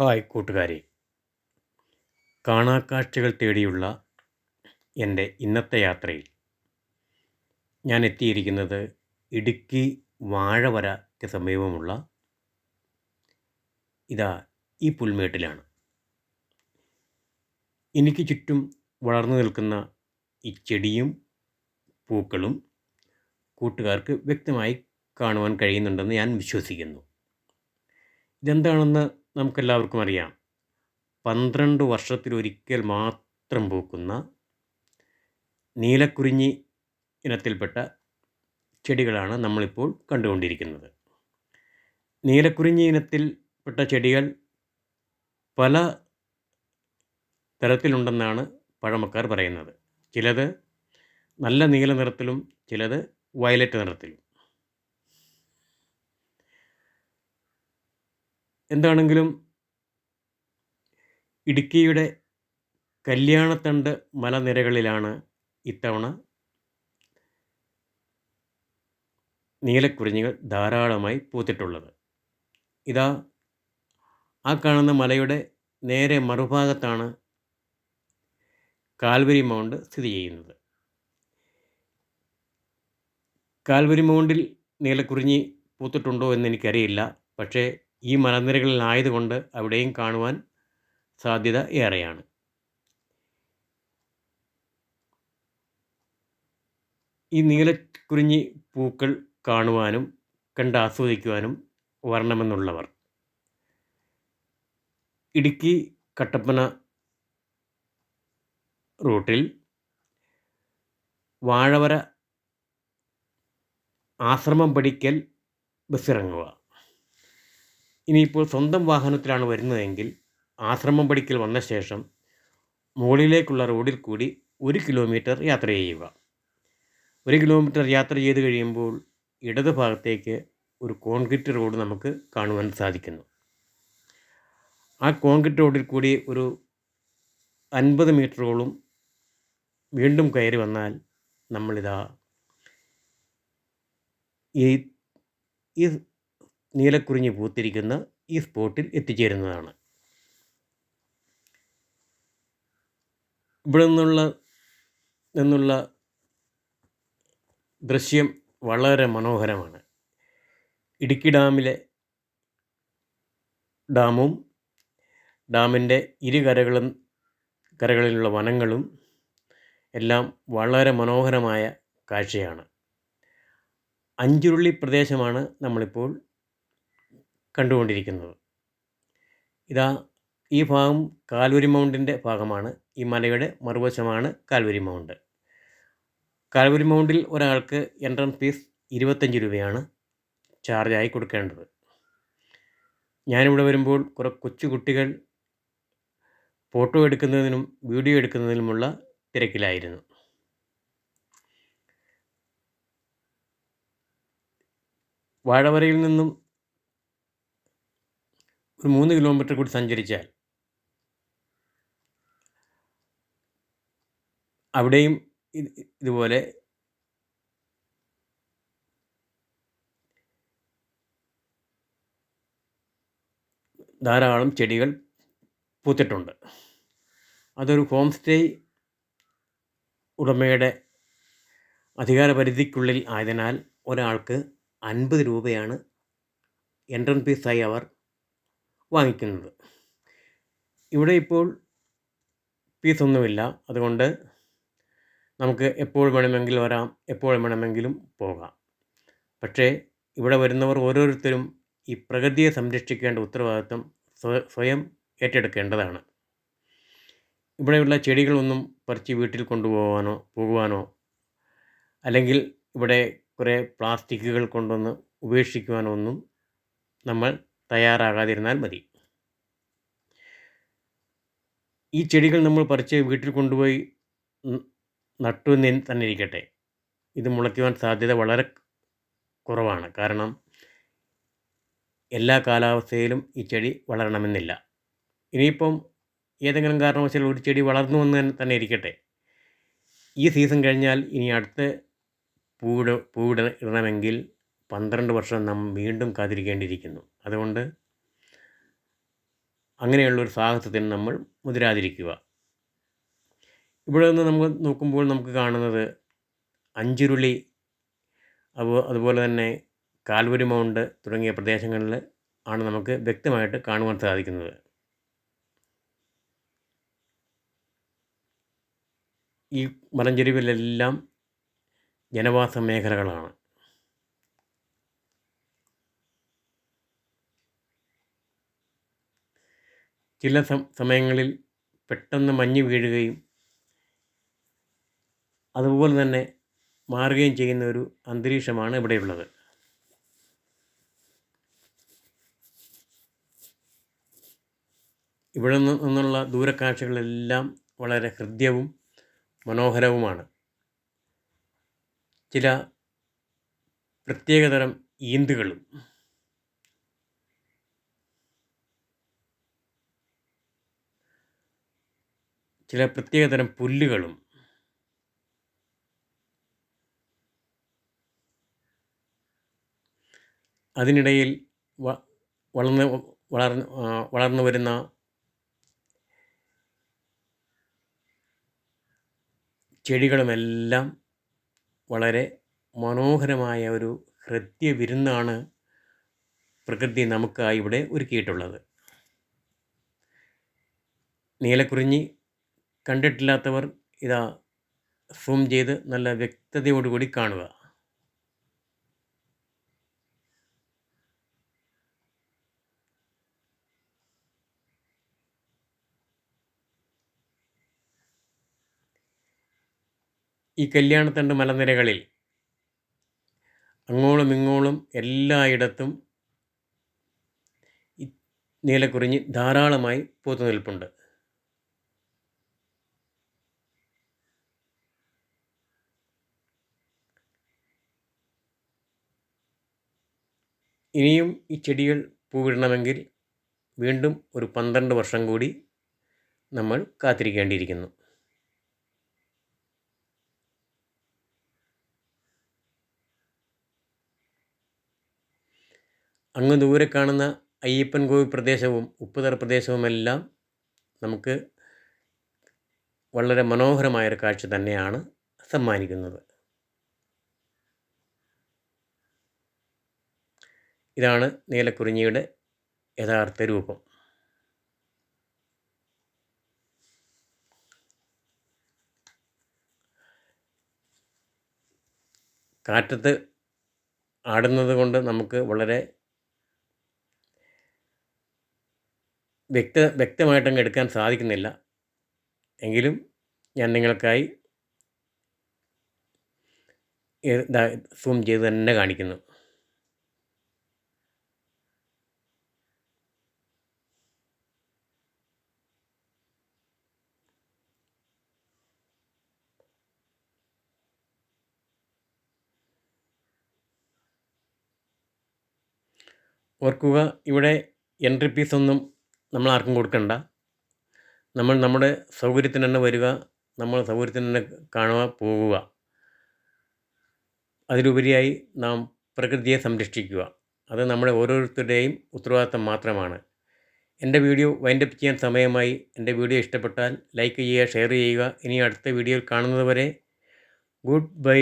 Hi കൂട്ടുകാരെ. കാണാക്കാഴ്ചകൾ തേടിയുള്ള എന്റെ ഇന്നത്തെ യാത്രയിൽ ഞാൻ എത്തിയിരിക്കുന്നത് ഇടുക്കി വാഴവരയ്ക്ക് സമീപമുള്ള ഇതാ ഈ പുൽമേട്ടിലാണ്. എനിക്ക് ചുറ്റും വളർന്നു നിൽക്കുന്ന ഈ ചെടിയും പൂക്കളും കൂട്ടുകാർക്ക് വ്യക്തമായി കാണുവാൻ കഴിയുന്നുണ്ടെന്ന് ഞാൻ വിശ്വസിക്കുന്നു. ഇതെന്താണെന്ന് നമുക്കെല്ലാവർക്കും അറിയാം. പന്ത്രണ്ട് വർഷത്തിലൊരിക്കൽ മാത്രം പൂക്കുന്ന നീലക്കുറിഞ്ഞി ഇനത്തിൽപ്പെട്ട ചെടികളാണ് നമ്മളിപ്പോൾ കണ്ടുകൊണ്ടിരിക്കുന്നത്. നീലക്കുറിഞ്ഞി ഇനത്തിൽപ്പെട്ട ചെടികൾ പല തരത്തിലുണ്ടെന്നാണ് പഴമക്കാർ പറയുന്നത്. ചിലത് നല്ല നീല നിറത്തിലും ചിലത് വയലറ്റ് നിറത്തിലും. എന്താണെങ്കിലും ഇടുക്കിയുടെ കല്യാണത്തണ്ട് മലനിരകളിലാണ് ഇത്തവണ നീലക്കുറിഞ്ഞികൾ ധാരാളമായി പൂത്തിട്ടുള്ളത്. ഇതാ ആ കാണുന്ന മലയുടെ നേരെ മറുഭാഗത്താണ് കാൽവരി മൗണ്ട് സ്ഥിതി ചെയ്യുന്നത്. കാൽവരി മൗണ്ടിൽ നീലക്കുറിഞ്ഞി പൂത്തിട്ടുണ്ടോ എന്ന് എനിക്കറിയില്ല. പക്ഷേ ഈ മലനിരകളിലായതുകൊണ്ട് അവിടെയും കാണുവാൻ സാധ്യത ഏറെയാണ്. ഈ നീലക്കുറിഞ്ഞി പൂക്കൾ കാണുവാനും കണ്ട് ആസ്വദിക്കുവാനും വരണമെന്നുള്ളവർ ഇടുക്കി കട്ടപ്പന റൂട്ടിൽ വാഴവര ആശ്രമം പഠിക്കൽ ബസ്സിറങ്ങുക. ഇനിയിപ്പോൾ സ്വന്തം വാഹനത്തിലാണ് വരുന്നതെങ്കിൽ ആശ്രമം പഠിക്കൽ വന്ന ശേഷം മുകളിലേക്കുള്ള റോഡിൽ കൂടി ഒരു കിലോമീറ്റർ യാത്ര ചെയ്യുക. ഒരു കിലോമീറ്റർ യാത്ര ചെയ്ത് കഴിയുമ്പോൾ ഇടത് ഭാഗത്തേക്ക് ഒരു കോൺക്രീറ്റ് റോഡ് നമുക്ക് കാണുവാൻ സാധിക്കുന്നു. ആ കോൺക്രീറ്റ് റോഡിൽ കൂടി ഒരു അൻപത് മീറ്ററോളം വീണ്ടും കയറി വന്നാൽ നമ്മളിതാ ഈ ഈ നീലക്കുറിഞ്ഞി പൂത്തിരിക്കുന്ന ഈ സ്പോട്ടിൽ എത്തിച്ചേരുന്നതാണ്. ഇവിടെ നിന്നുള്ള നിന്നുള്ള ദൃശ്യം വളരെ മനോഹരമാണ്. ഇടുക്കി ഡാമിലെ ഡാമും ഡാമിന്റെ ഇരുകരകളും കരകളിലുള്ള വനങ്ങളും എല്ലാം വളരെ മനോഹരമായ കാഴ്ചയാണ്. അഞ്ചുരുളി പ്രദേശമാണ് നമ്മളിപ്പോൾ കണ്ടുകൊണ്ടിരിക്കുന്നത്. ഇതാ ഈ ഭാഗം കാൽവരി മൗണ്ടിന്റെ ഭാഗമാണ്. ഈ മലയുടെ മറുവശമാണ് കാൽവരി മൗണ്ട്. കാൽവരി മൗണ്ടിൽ ഒരാൾക്ക് എൻട്രൻസ് ഫീസ് ഇരുപത്തഞ്ച് രൂപയാണ് ചാർജായി കൊടുക്കേണ്ടത്. ഞാനിവിടെ വരുമ്പോൾ കുറേ കൊച്ചു കുട്ടികൾ ഫോട്ടോ എടുക്കുന്നതിനും വീഡിയോ എടുക്കുന്നതിനുമുള്ള തിരക്കിലായിരുന്നു. വാഴവരയിൽ നിന്നും ഒരു മൂന്ന് കിലോമീറ്റർ കൂടി സഞ്ചരിച്ചാൽ അവിടെയും ഇതുപോലെ ധാരാളം ചെടികൾ പൂത്തിട്ടുണ്ട്. അതൊരു ഹോം സ്റ്റേ ഉടമയുടെ അധികാര പരിധിക്കുള്ളിൽ ആയതിനാൽ ഒരാൾക്ക് അൻപത് രൂപയാണ് എൻട്രൻസ് ഫീസായി അവർ വാങ്ങിക്കുന്നത്. ഇവിടെ ഇപ്പോൾ ഫീസൊന്നുമില്ല അതുകൊണ്ട് നമുക്ക് എപ്പോൾ വേണമെങ്കിലും വരാം എപ്പോൾ വേണമെങ്കിലും പോകാം. പക്ഷേ ഇവിടെ വരുന്നവർ ഓരോരുത്തരും ഈ പ്രകൃതിയെ സംരക്ഷിക്കേണ്ട ഉത്തരവാദിത്വം സ്വയം ഏറ്റെടുക്കേണ്ടതാണ്. ഇവിടെയുള്ള ചെടികളൊന്നും പറിച്ച് വീട്ടിൽ കൊണ്ടുപോകാനോ പോകുവാനോ അല്ലെങ്കിൽ ഇവിടെ കുറേ പ്ലാസ്റ്റിക്കുകൾ കൊണ്ടൊന്ന് ഉപേക്ഷിക്കുവാനോ ഒന്നും നമ്മൾ തയ്യാറാകാതിരുന്നാൽ മതി. ഈ ചെടികൾ നമ്മൾ പറിച്ച് വീട്ടിൽ കൊണ്ടുപോയി നട്ടു തന്നെ ഇരിക്കട്ടെ. ഇത് മുളയ്ക്കുവാൻ സാധ്യത വളരെ കുറവാണ്. കാരണം എല്ലാ കാലാവസ്ഥയിലും ഈ ചെടി വളരണമെന്നില്ല. ഇനിയിപ്പം ഏതെങ്കിലും കാരണവശാൽ ഒരു ചെടി വളർന്നു എന്ന് തന്നെ ഇരിക്കട്ടെ. ഈ സീസൺ കഴിഞ്ഞാൽ ഇനി അടുത്ത പൂവിട പൂവിട ഇടണമെങ്കിൽ പന്ത്രണ്ട് വർഷം നാം വീണ്ടും കാത്തിരിക്കേണ്ടിയിരിക്കുന്നു. അതുകൊണ്ട് അങ്ങനെയുള്ളൊരു സാഹസത്തിന് നമ്മൾ മുതിരാതിരിക്കുക. ഇവിടെ നിന്ന് നമ്മൾ നോക്കുമ്പോൾ നമുക്ക് കാണുന്നത് അഞ്ചുരുളി അതുപോലെ തന്നെ കാൽവരി മൗണ്ട് തുടങ്ങിയ പ്രദേശങ്ങളിൽ ആണ് നമുക്ക് വ്യക്തമായിട്ട് കാണുവാൻ സാധിക്കുന്നത്. ഈ മലഞ്ചെരുവിലെല്ലാം ജനവാസ മേഖലകളാണ്. ചില സമയങ്ങളിൽ പെട്ടെന്ന് മഞ്ഞ് വീഴുകയും അതുപോലെ തന്നെ മാറുകയും ചെയ്യുന്ന ഒരു അന്തരീക്ഷമാണ് ഇവിടെയുള്ളത്. ഇവിടെ നിന്നുള്ള ദൂരക്കാഴ്ചകളെല്ലാം വളരെ ഹൃദ്യവും മനോഹരവുമാണ്. ചില പ്രത്യേകതരം ഈന്തുകളും ചില പ്രത്യേകതരം പുല്ലുകളും. അതിനിടയിൽ വളർന്ന് വളർന്ന് വളർന്നു വരുന്ന ചെടികളുമെല്ലാം വളരെ മനോഹരമായ ഒരു ഹൃദ്യ വിരുന്നാണ് പ്രകൃതി നമുക്കായി ഇവിടെ ഒരുക്കിയിട്ടുള്ളത്. നീലക്കുറിഞ്ഞി കണ്ടിട്ടില്ലാത്തവർ ഇതാ സൂം ചെയ്ത് നല്ല വ്യക്തതയോടുകൂടി കാണുക. ഈ കല്യാണത്തണ്ട് മലനിരകളിൽ അങ്ങോളം ഇങ്ങോളം എല്ലായിടത്തും നീലക്കുറിഞ്ഞി ധാരാളമായി പൂത്തു നിൽപ്പുണ്ട് ഇനിയും ഈ ചെടികൾ പൂവിടണമെങ്കിൽ വീണ്ടും ഒരു പന്ത്രണ്ട് വർഷം കൂടി നമ്മൾ കാത്തിരിക്കേണ്ടിയിരിക്കുന്നു. അങ്ങ് ദൂരെ കാണുന്ന അയ്യപ്പൻ കോവിൽ പ്രദേശവും ഉപ്പുതറ പ്രദേശവുമെല്ലാം നമുക്ക് വളരെ മനോഹരമായൊരു കാഴ്ച തന്നെയാണ് സമ്മാനിക്കുന്നത്. ഇതാണ് നീലക്കുറിഞ്ഞിയുടെ യഥാർത്ഥ രൂപം. കാറ്റത്ത് ആടുന്നത് കൊണ്ട് നമുക്ക് വളരെ വ്യക്ത വ്യക്തമായിട്ടങ്ങ് എടുക്കാൻ സാധിക്കുന്നില്ല. എങ്കിലും ഞാൻ നിങ്ങൾക്കായി സൂം ചെയ്ത് തന്നെ കാണിക്കുന്നു. ഓർക്കുക ഇവിടെ എൻട്രി ഫീസൊന്നും നമ്മൾ ആർക്കും കൊടുക്കണ്ട. നമ്മൾ നമ്മുടെ സൗകര്യത്തിന് തന്നെ വരിക നമ്മൾ സൗകര്യത്തിന് തന്നെ കാണുക പോകുക. അതിലുപരിയായി നാം പ്രകൃതിയെ സംരക്ഷിക്കുക. അത് നമ്മുടെ ഓരോരുത്തരുടെയും ഉത്തരവാദിത്തം മാത്രമാണ്. എന്റെ വീഡിയോ വൈൻഡപ്പ് ചെയ്യാൻ സമയമായി. എന്റെ വീഡിയോ ഇഷ്ടപ്പെട്ടാൽ ലൈക്ക് ചെയ്യുക ഷെയർ ചെയ്യുക. ഇനി അടുത്ത വീഡിയോയിൽ കാണുന്നതുവരെ ഗുഡ് ബൈ